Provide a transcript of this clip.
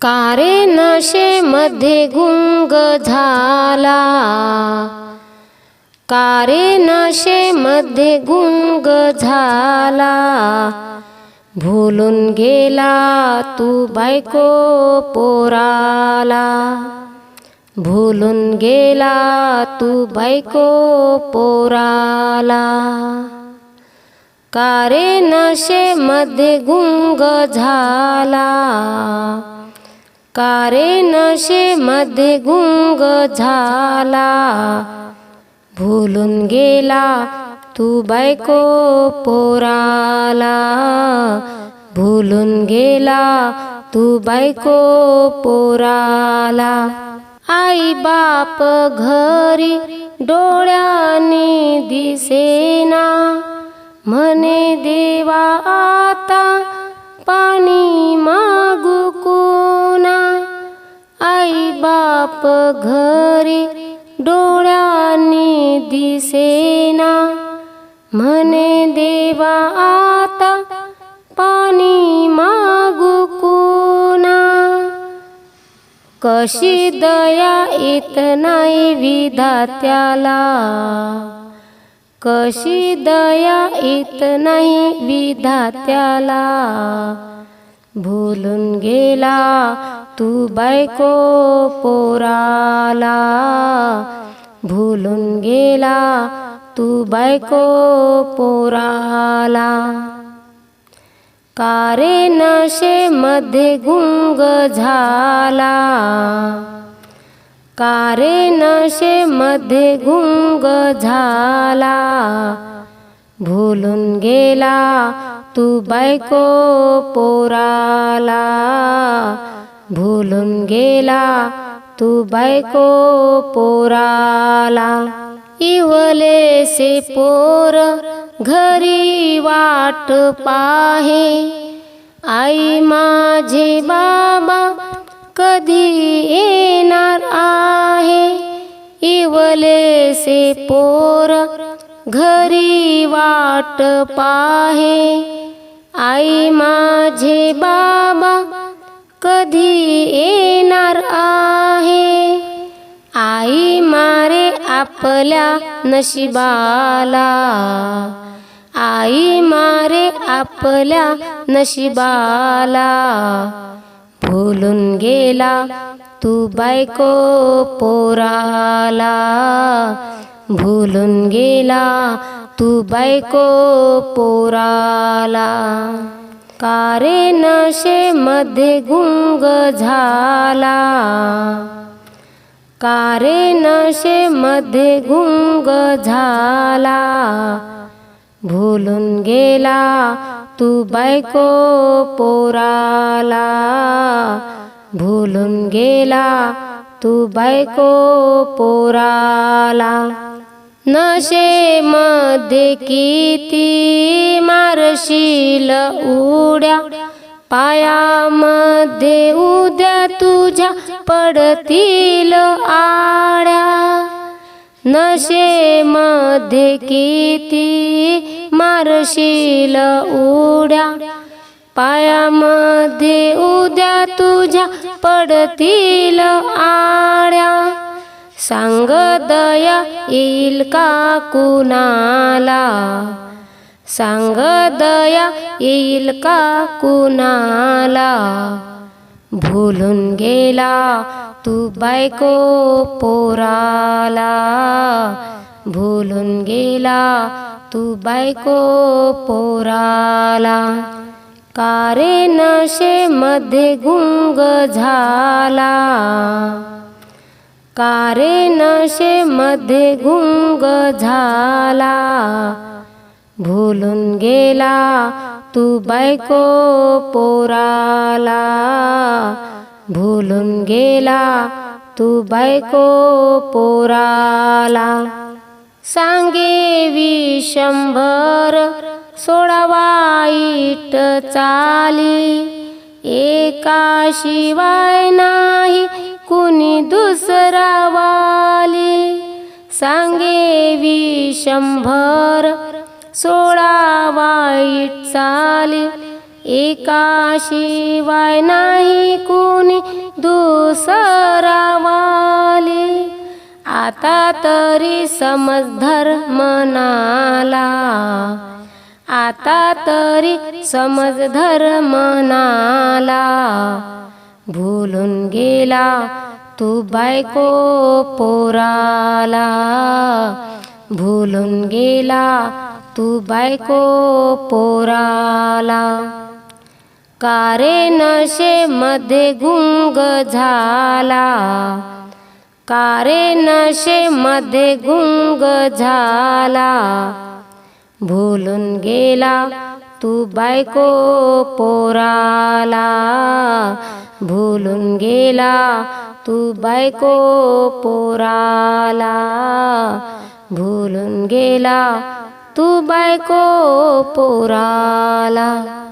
कारे नशेमध्ये गुंग झाला. कारे नशेमध्ये गुंग झाला. भुलून गेला तू बायको पोराला. भुलून गेला तू बायको पोराला. कारे नशेमध्ये गुंग झाला. कारे नशेमध्ये गुंग झाला. भुलून गेला तू बायको पोराला. भुलून गेला तू बायको पोराला. आई बाप घरी डोळ्याने दिसेना. म्हणे देवा आता पाणी बाप घरी डोळ्याने दिसेना. म्हणे देवा आता पाणी मागू कोणा? कशी दया येत नाही विधात्याला? कशी दया येत नाही विधात्याला? भुलून गेला तू बायको पोराला. भुलून गेला तू बायको पोराला. कारे नशेमध्ये गुंग झाला. कारे नशेमध्ये गुंग झाला. भुलून गेला तू बायको पोराला भुलून गेला. तू बायको पोराला इवले से पोर घरी वाट पाहे. आई माझे बाबा कधी येणार आहे? इवले से पोर घरी वाट पाहे. आई माझे बाबा कधी येणार आहे? आई मारे आपल्या नशिबाला. आई मारे आपल्या नशिबाला. भुलून गेला तू बायको पोराला. भुलून गेला तू बायको पोराला कारे नशेमध्ये गुंग झाला. कारे नशेमध्ये गुंग झाला. भुलून गेला तू बायको पोराला भुलून गेला तू बायको पोराला. नशेमध्ये किती मारशील उड्या? पायामध्ये उद्या तुझ्या पडतील आड्या. नशेमध्ये किती मारशील उड्या? पायामध्ये उद्या तुझ्या पडतील आड्या. सांग दया येईल का कुणाला? सांग दया येईल का कुणाला? भुलून गेला तू बायको पोराला. भुलून गेला तू बायको पोराला. कारे नशेमध्ये गुंग झाला. कारे नशेमध्ये गुंग झाला. भुलून गेला तू बायको पोराला. भुलून गेला तू बायको पोराला. सांगे विशंभर सोळा चाली. एका शिवाय नाही कुणी दुसरा वाली सांगेवी शंभर सोळा वाईट चाली. एका शिवाय नाही कुणी दुसरा वाली आता तरी समज धर्मनाला आता तरी समज धर्मनाला भूलून गेला तू बायको पोराला. भूलून गेला तू बायको पोराला. कारे नशे मध्ये गुंग झाला. कारे नशे मध्ये गुंग झाला. भूलून गेला तू बायको पोराला भूलून गेला. तू बायको पोराला भूलून गेला. तू बायको पोराला